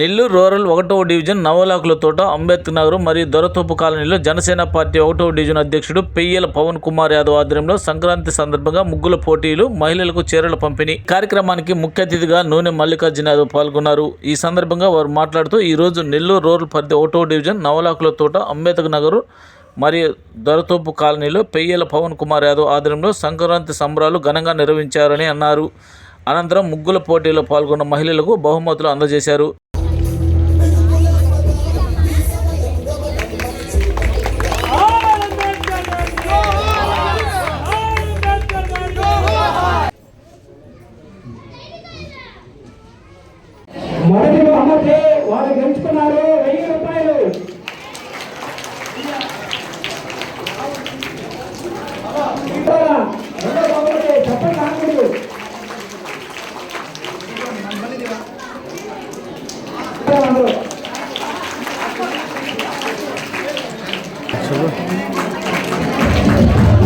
Nellore rural ఒకటవ division Navalakula Thota Ambedkar Nagar మరియు దొరతోపు కాలనీలో జనసేన పార్టీ ఒకటవ డివిజన్ అధ్యక్షుడు పెయ్యల పవన్ కుమార్ యాదవ్ ఆధ్వర్యంలో సంక్రాంతి సందర్భంగా ముగ్గుల పోటీలు మహిళలకు చీరల పంపిణీ కార్యక్రమానికి ముఖ్య అతిథిగా నూనె మల్లికార్జున యాదవ్ పాల్గొన్నారు. ఈ సందర్భంగా వారు మాట్లాడుతూ ఈ రోజు నెల్లూరు రూరల్ పరిధి ఒకటవ డివిజన్ నవలాకుల తోట అంబేద్కర్ నగర్ మరియు దొరతోపు కాలనీలో పెయ్యల పవన్ కుమార్ యాదవ్ ఆధ్వర్యంలో సంక్రాంతి సంబరాలు ఘనంగా నిర్వహించారని అన్నారు. అనంతరం ముగ్గుల పోటీలో పాల్గొన్న మహిళలకు బహుమతులు అందజేశారు. మొదటి బహుమతి వారు గెలుచుకున్నారు. వెయ్యి రూపాయలు. చెప్పండి నాకుడు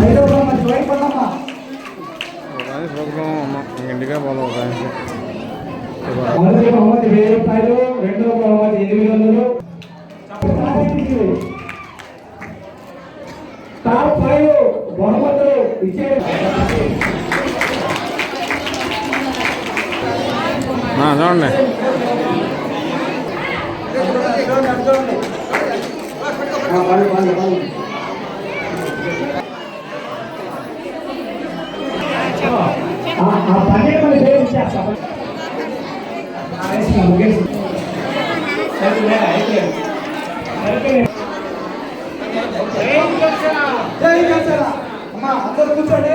ఐదో బహుమతి ఇంటికే పోదాం మొదటి బహుమతి వెయ్యి రూపాయలు రెండో బహుమతి ఎనిమిది వందలు టాప్ ఫైవ్ బహుమతులు ఇచ్చే చూడండి పన్నెండు మంది పేరు ఇచ్చేస్తా. అమ్మా, అందరు కూర్చోండి.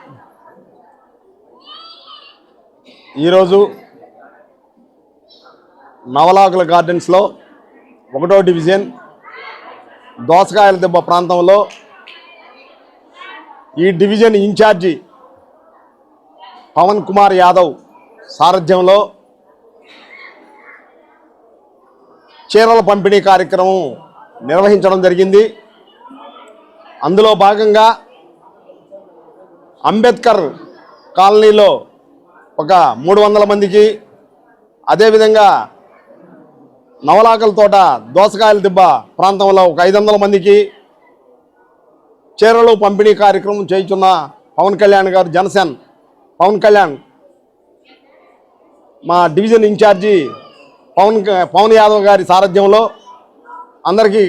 ఈరోజు నవలాకుల గార్డెన్స్లో ఒకటో డివిజన్ దోసకాయల దెబ్బ ప్రాంతంలో ఈ డివిజన్ ఇన్ఛార్జి పవన్ కుమార్ యాదవ్ సారథ్యంలో చీరల పంపిణీ కార్యక్రమం నిర్వహించడం జరిగింది. అందులో భాగంగా అంబేద్కర్ కాలనీలో ఒక మూడు వందల మందికి అదేవిధంగా నవలాకల తోట దోసకాయల దిబ్బ ప్రాంతంలో ఒక ఐదు వందల మందికి చీరలు పంపిణీ కార్యక్రమం చేయించున్న పవన్ కళ్యాణ్ గారు జనసేన పవన్ కళ్యాణ్ మా డివిజన్ ఇన్ఛార్జి పవన్ క- పవన్ యాదవ్ గారి సారథ్యంలో అందరికీ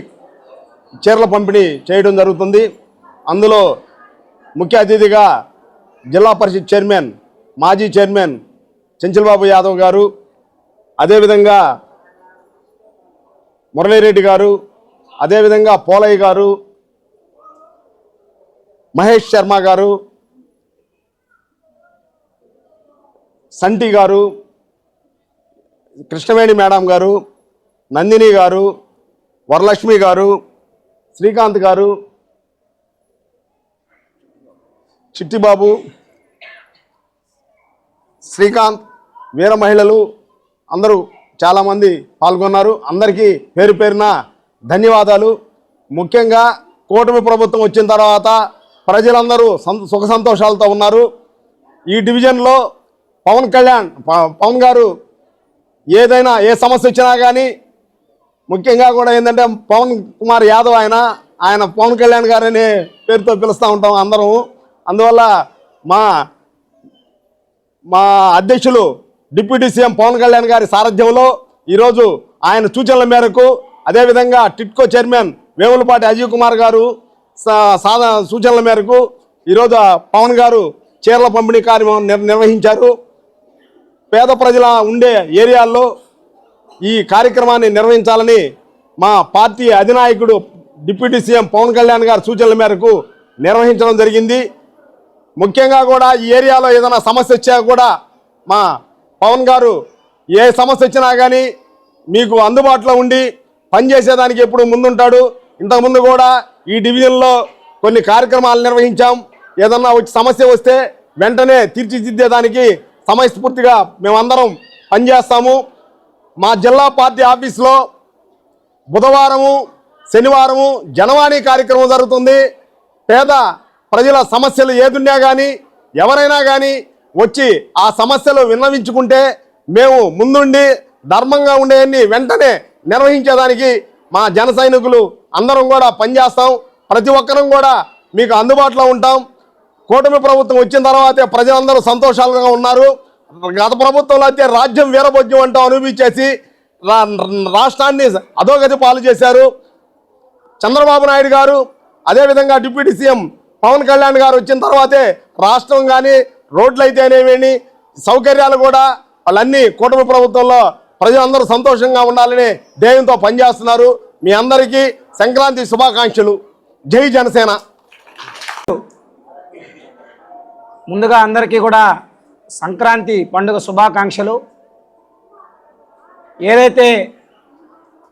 చీరల పంపిణీ చేయడం జరుగుతుంది. అందులో ముఖ్య అతిథిగా జిల్లా పరిషత్ చైర్మన్ మాజీ చైర్మన్ చెంచల్బాబు యాదవ్ గారు అదేవిధంగా మురళీరెడ్డి గారు అదేవిధంగా పోలయ్య గారు మహేష్ శర్మ గారు సంటి గారు కృష్ణవేణి మేడం గారు నందిని గారు వరలక్ష్మి గారు శ్రీకాంత్ గారు చిట్టిబాబు శ్రీకాంత్ వీర మహిళలు అందరూ చాలామంది పాల్గొన్నారు. అందరికీ పేరు పేరున ధన్యవాదాలు. ముఖ్యంగా కూటమి ప్రభుత్వం వచ్చిన తర్వాత ప్రజలందరూ సుఖ సంతోషాలతో ఉన్నారు. ఈ డివిజన్లో పవన్ కళ్యాణ్ ప- పవన్ గారు ఏదైనా ఏ సమస్య వచ్చినా కానీ ముఖ్యంగా కూడా ఏంటంటే పవన్ కుమార్ యాదవ్ ఆయన ఆయన పవన్ కళ్యాణ్ గారు అనే పేరుతో పిలుస్తూ ఉంటాం అందరం అందువల్ల మా మా అధ్యక్షులు డిప్యూటీ సీఎం పవన్ కళ్యాణ్ గారి సారథ్యంలో ఈరోజు ఆయన సూచనల మేరకు అదేవిధంగా టిట్కో చైర్మన్ వేములపాటి అజయ్ కుమార్ గారు సా- సాధ సూచనల మేరకు ఈరోజు పవన్ గారు చీరల పంపిణీ కార్యక్రమం నిర్వహించారు. పేద ప్రజల ఉండే ఏరియాల్లో ఈ కార్యక్రమాన్ని నిర్వహించాలని మా పార్టీ అధినాయకుడు డిప్యూటీ సీఎం పవన్ కళ్యాణ్ గారి సూచనల మేరకు నిర్వహించడం జరిగింది. ముఖ్యంగా కూడా ఈ ఏరియాలో ఏదైనా సమస్య వచ్చా కూడా మా పవన్ గారు ఏ సమస్య వచ్చినా కానీ మీకు అందుబాటులో ఉండి పనిచేసేదానికి ఎప్పుడు ముందుంటాడు. ఇంతకుముందు కూడా ఈ డివిజన్లో కొన్ని కార్యక్రమాలు నిర్వహించాం. ఏదన్నా వచ్చి సమస్య వస్తే వెంటనే తీర్చిదిద్దేదానికి సమయస్ఫూర్తిగా మేమందరం పనిచేస్తాము. మా జిల్లా పార్టీ ఆఫీస్లో బుధవారము శనివారము జనవాణి కార్యక్రమం జరుగుతుంది. పేద ప్రజల సమస్యలు ఏదున్నా కానీ ఎవరైనా కానీ వచ్చి ఆ సమస్యలు విన్నవించుకుంటే మేము ముందుండి ధర్మంగా ఉండేవన్నీ వెంటనే నిర్వహించేదానికి మా జన సైనికులు అందరం కూడా పనిచేస్తాం. ప్రతి ఒక్కరం కూడా మీకు అందుబాటులో ఉంటాం. కూటమి ప్రభుత్వం వచ్చిన తర్వాతే ప్రజలందరూ సంతోషాలుగా ఉన్నారు. గత ప్రభుత్వంలో అయితే రాజ్యం వీరభోజ్యం అంటూ అనుభవించేసి రాష్ట్రాన్ని అధోగతి పాలు చేశారు. చంద్రబాబు నాయుడు గారు అదేవిధంగా డిప్యూటీ సీఎం పవన్ కళ్యాణ్ గారు వచ్చిన తర్వాతే రాష్ట్రం కానీ రోడ్లు అయితేనేమేమి సౌకర్యాలు కూడా వాళ్ళన్నీ కూటమి ప్రభుత్వంలో ప్రజలందరూ సంతోషంగా ఉండాలని ధ్యేయంతో పనిచేస్తున్నారు. మీ అందరికీ సంక్రాంతి శుభాకాంక్షలు. జై జనసేన. ముందుగా అందరికీ కూడా సంక్రాంతి పండుగ శుభాకాంక్షలు. ఏదైతే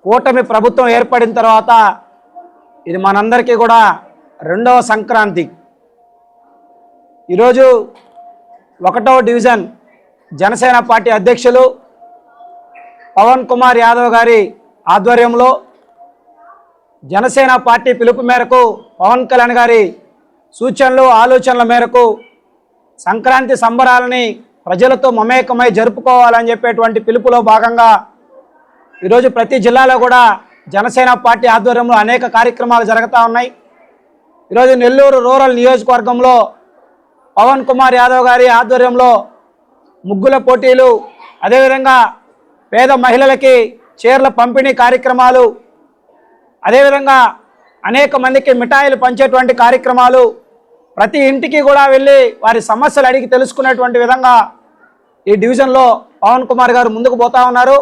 కూటమి ప్రభుత్వం ఏర్పడిన తర్వాత ఇది మనందరికీ కూడా రెండవ సంక్రాంతి. ఈరోజు ఒకటవ డివిజన్ జనసేన పార్టీ అధ్యక్షులు పవన్ కుమార్ యాదవ్ గారి ఆధ్వర్యంలో జనసేన పార్టీ పిలుపు మేరకు పవన్ కళ్యాణ్ గారి సూచనలు ఆలోచనల మేరకు సంక్రాంతి సంబరాలని ప్రజలతో మమేకమై జరుపుకోవాలని చెప్పేటువంటి పిలుపులో భాగంగా ఈరోజు ప్రతి జిల్లాలో కూడా జనసేన పార్టీ ఆధ్వర్యంలో అనేక కార్యక్రమాలు జరుగుతూ ఉన్నాయి. ఈరోజు నెల్లూరు రూరల్ నియోజకవర్గంలో పవన్ కుమార్ యాదవ్ గారి ఆధ్వర్యంలో ముగ్గుల పోటీలు అదేవిధంగా పేద మహిళలకి చీరల పంపిణీ కార్యక్రమాలు అదేవిధంగా అనేక మందికి మిఠాయిలు పంచేటువంటి కార్యక్రమాలు. ప్రతి ఇంటికి కూడా వెళ్ళి వారి సమస్యలు అడిగి తెలుసుకునేటువంటి విధంగా ఈ డివిజన్లో పవన్ కుమార్ గారు ముందుకు పోతా ఉన్నారు.